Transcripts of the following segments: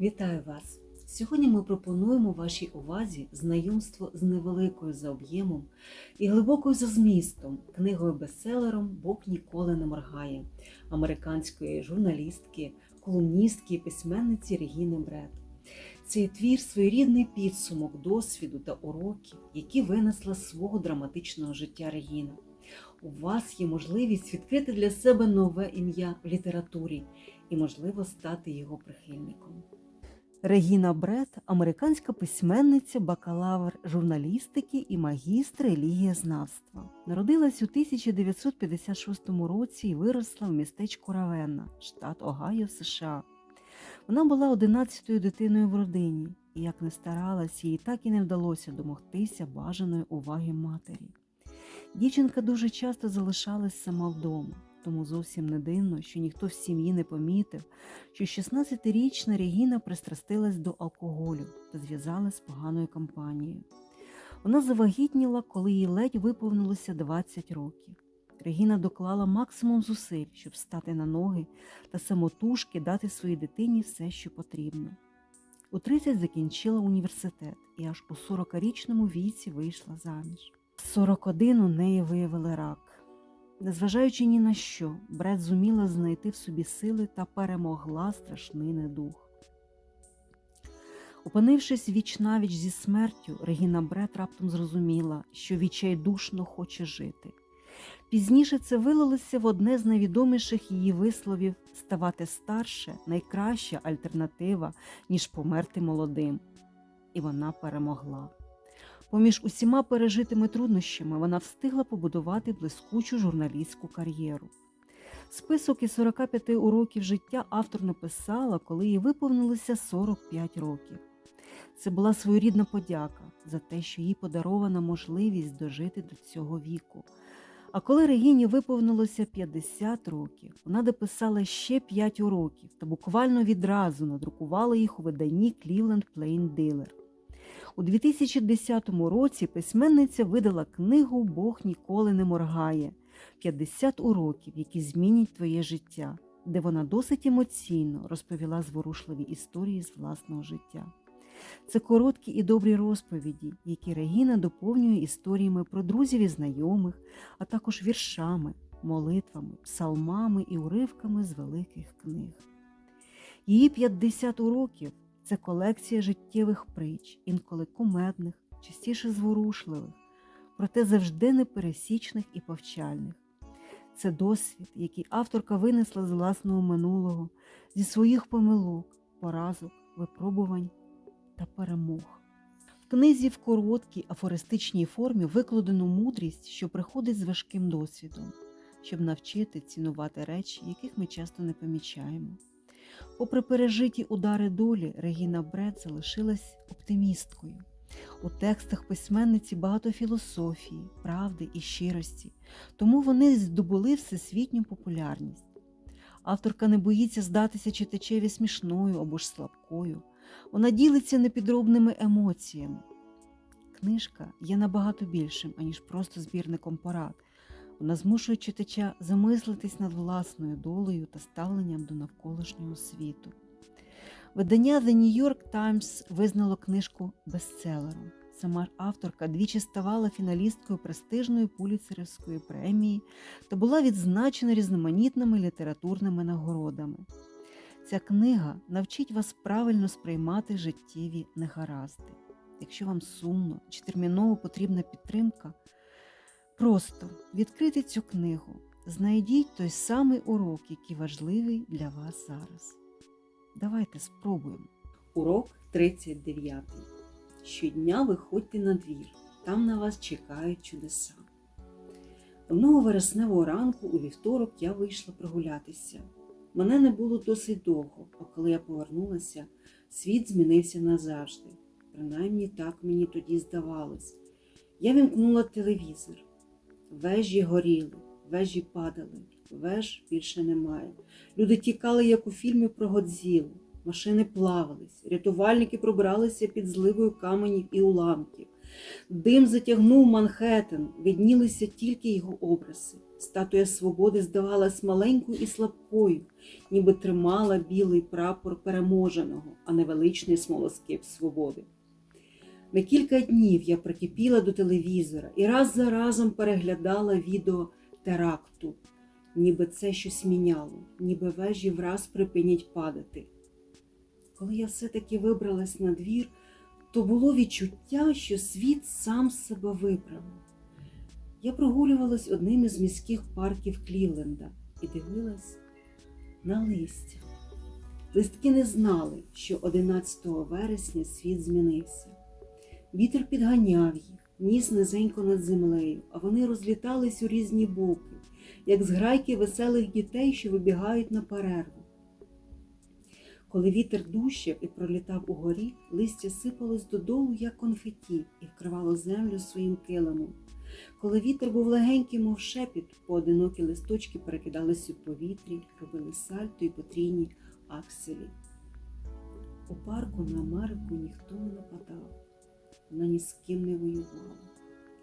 Вітаю вас! Сьогодні ми пропонуємо вашій увазі знайомство з невеликою за об'ємом і глибокою за змістом книгою-бестселером Бог ніколи не моргає американської журналістки, колумністки і письменниці Регіни Бред. Цей твір своєрідний підсумок досвіду та уроків, які винесла з свого драматичного життя Регіна. У вас є можливість відкрити для себе нове ім'я в літературі і, можливо, стати його прихильником. Регіна Бред – американська письменниця, бакалавр журналістики і магістр релігієзнавства. Народилась у 1956 році і виросла в містечку Равенна, штат Огайо, США. Вона була 11-ю дитиною в родині, і як не старалась, їй так і не вдалося домогтися бажаної уваги матері. Дівчинка дуже часто залишалась сама вдома, тому зовсім не дивно, що ніхто в сім'ї не помітив, що 16-річна Регіна пристрастилась до алкоголю та зв'язалась з поганою компанією. Вона завагітніла, коли їй ледь виповнилося 20 років. Регіна доклала максимум зусиль, щоб стати на ноги та самотужки дати своїй дитині все, що потрібно. У 30 закінчила університет і аж у 40-річному віці вийшла заміж. В 41 у неї виявили рак. Незважаючи ні на що, Бред зуміла знайти в собі сили та перемогла страшний недух. Опинившись віч навіч зі смертю, Регіна Бред раптом зрозуміла, що відчайдушно хоче жити. Пізніше це вилилося в одне з найвідоміших її висловів ставати старше найкраща альтернатива, ніж померти молодим. І вона перемогла. Поміж усіма пережитими труднощами вона встигла побудувати блискучу журналістську кар'єру. Список із 45 уроків життя автор написала, коли їй виповнилося 45 років. Це була своєрідна подяка за те, що їй подарована можливість дожити до цього віку. А коли Регіні виповнилося 50 років, вона дописала ще 5 уроків та буквально відразу надрукувала їх у виданні Cleveland Plain Dealer. У 2010 році письменниця видала книгу Бог ніколи не моргає 50 уроків, які змінять твоє життя, де вона досить емоційно розповіла зворушливі історії з власного життя. Це короткі і добрі розповіді, які Регіна доповнює історіями про друзів і знайомих, а також віршами, молитвами, псалмами і уривками з великих книг. Її 50 уроків це колекція життєвих притч, інколи кумедних, частіше зворушливих, проте завжди непересічних і повчальних. Це досвід, який авторка винесла з власного минулого, зі своїх помилок, поразок, випробувань та перемог. В книзі в короткій афористичній формі викладено мудрість, що приходить з важким досвідом, щоб навчити цінувати речі, яких ми часто не помічаємо. Попри пережиті удари долі, Регіна Бред залишилась оптимісткою. У текстах письменниці багато філософії, правди і щирості, тому вони здобули всесвітню популярність. Авторка не боїться здатися читачеві смішною або ж слабкою. Вона ділиться непідробними емоціями. Книжка є набагато більшим, аніж просто збірником порад. Вона змушує читача замислитись над власною долею та ставленням до навколишнього світу. Видання The New York Times визнало книжку бестселером. Сама авторка двічі ставала фіналісткою престижної пуліцерівської премії та була відзначена різноманітними літературними нагородами. Ця книга навчить вас правильно сприймати життєві негаразди. Якщо вам сумно чи терміново потрібна підтримка, просто відкрийте цю книгу, знайдіть той самий урок, який важливий для вас зараз. Давайте спробуємо. Урок 39. Щодня виходьте на двір, там на вас чекають чудеса. Одного вересневого ранку у вівторок я вийшла прогулятися. Мене не було досить довго, а коли я повернулася, світ змінився назавжди. Принаймні так мені тоді здавалось. Я вімкнула телевізор. Вежі горіли, вежі падали, веж більше немає. Люди тікали, як у фільмі про Годзілу. Машини плавались, рятувальники пробралися під зливою каменів і уламків. Дим затягнув Манхеттен, виднілися тільки його образи. Статуя свободи здавалась маленькою і слабкою, ніби тримала білий прапор переможеного, а не величний смолоскип свободи. На кілька днів я прикипіла до телевізора і раз за разом переглядала відео теракту, ніби це щось міняло, ніби вежі враз припинять падати. Коли я все-таки вибралась на двір, то було відчуття, що світ сам себе виправив. Я прогулювалась одним із міських парків Клівленда і дивилась на листя. Листки не знали, що 11 вересня світ змінився. Вітер підганяв їх, ніс низенько над землею, а вони розлітались у різні боки, як зграйки веселих дітей, що вибігають на перерву. Коли вітер дужчав і пролітав угорі, листя сипалось додолу, як конфеті, і вкривало землю своїм килимом. Коли вітер був легенький, мов шепіт, поодинокі листочки перекидались у повітрі, робили сальто і потрійні акселі. У парку на Америку ніхто не нападав, вона ні з ким не воювала,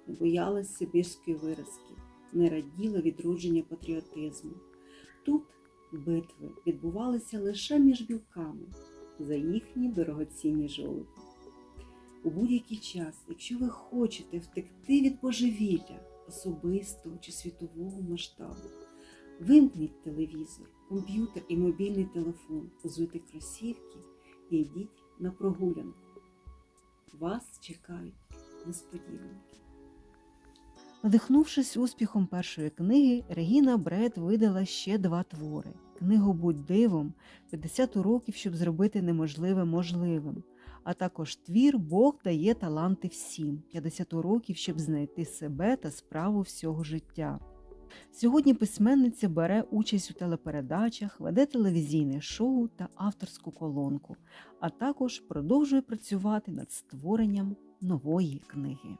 не боялась сибірської виразки, не раділа відродження патріотизму. Тут битви відбувалися лише між білками за їхні дорогоцінні жолуді. У будь-який час, якщо ви хочете втекти від божевілля особистого чи світового масштабу, вимкніть телевізор, комп'ютер і мобільний телефон, узуйте кросівки і йдіть на прогулянку. Вас чекають несподіванки. Надихнувшись успіхом першої книги, Регіна Бред видала ще два твори. Книгу Будь дивом 50 уроків, щоб зробити неможливе можливим, а також твір Бог дає таланти всім 50 уроків, щоб знайти себе та справу всього життя. Сьогодні письменниця бере участь у телепередачах, веде телевізійне шоу та авторську колонку, а також продовжує працювати над створенням нової книги.